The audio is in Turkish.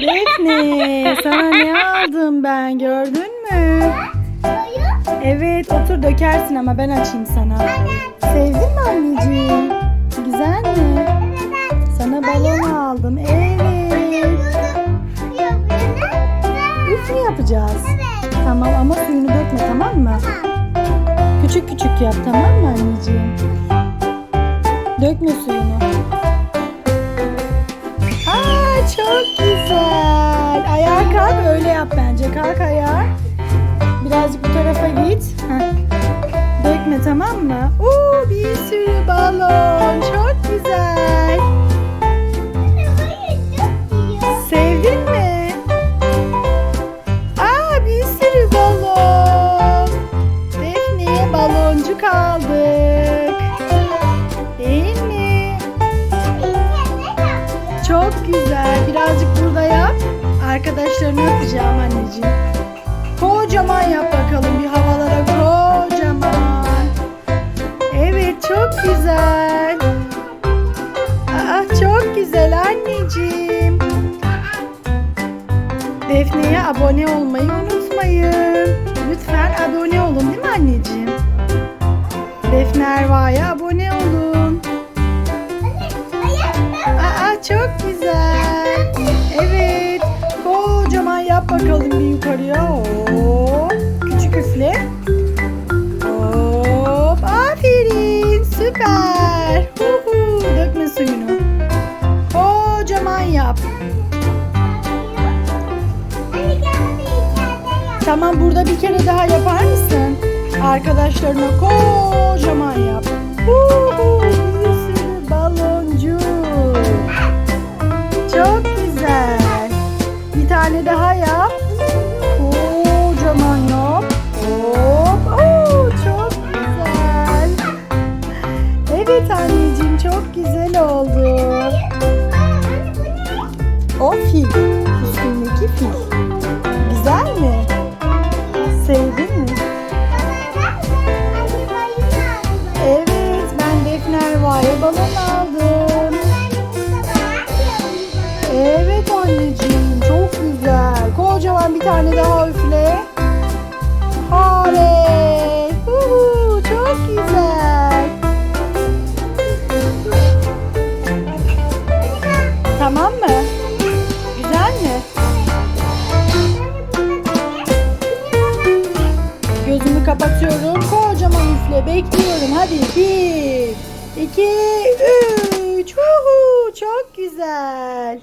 Defne sana ne aldım ben gördün mü? Evet otur dökersin ama ben açayım sana. Sevdin mi anneciğim? Güzel mi? Sana balon aldım. Evet. Üf mü yapacağız? Tamam ama suyunu dökme tamam mı? Küçük küçük yap tamam mı anneciğim? Dökme suyunu. Aa çok güzel. Yap bence. Kalk ayağa. Birazcık bu tarafa git. Dökme tamam mı? Oo bir sürü balon. Çok güzel. Sevdin mi? Aa bir sürü balon. Defne'ye baloncuk aldık. Değil mi? Çok güzel. Birazcık. Arkadaşlarını atacağım anneciğim. Kocaman yap bakalım bir havalara kocaman. Evet çok güzel. Aa, çok güzel anneciğim. Defne'ye abone olmayı unutmayın. Lütfen abone olun değil mi anneciğim? Defne Erva'ya abone olun. Aa çok güzel. Evet. Kocaman yap bakalım bir yukarıya. Hop. Küçük üfle. Hop. Aferin. Süper. Huhu. Dökme suyunu. Kocaman yap. Tamam burada bir kere daha yapar mısın? Arkadaşlarına kocaman yap. Huhu. Tane daha yap. Kocaman yap. Hop. Oo, çok güzel. Evet anneciğim çok güzel oldu. O fil. Üstündeki fil. Güzel mi? Sevdin mi? Evet ben Defne Erva'ya balon aldım. Evet anneciğim. Kocaman bir tane daha üfle. Oley. Huhu, çok güzel. Tamam mı? Güzel mi? Gözümü kapatıyorum. Kocaman üfle. Bekliyorum. Hadi. Bir, iki, üç. Huhu, çok güzel.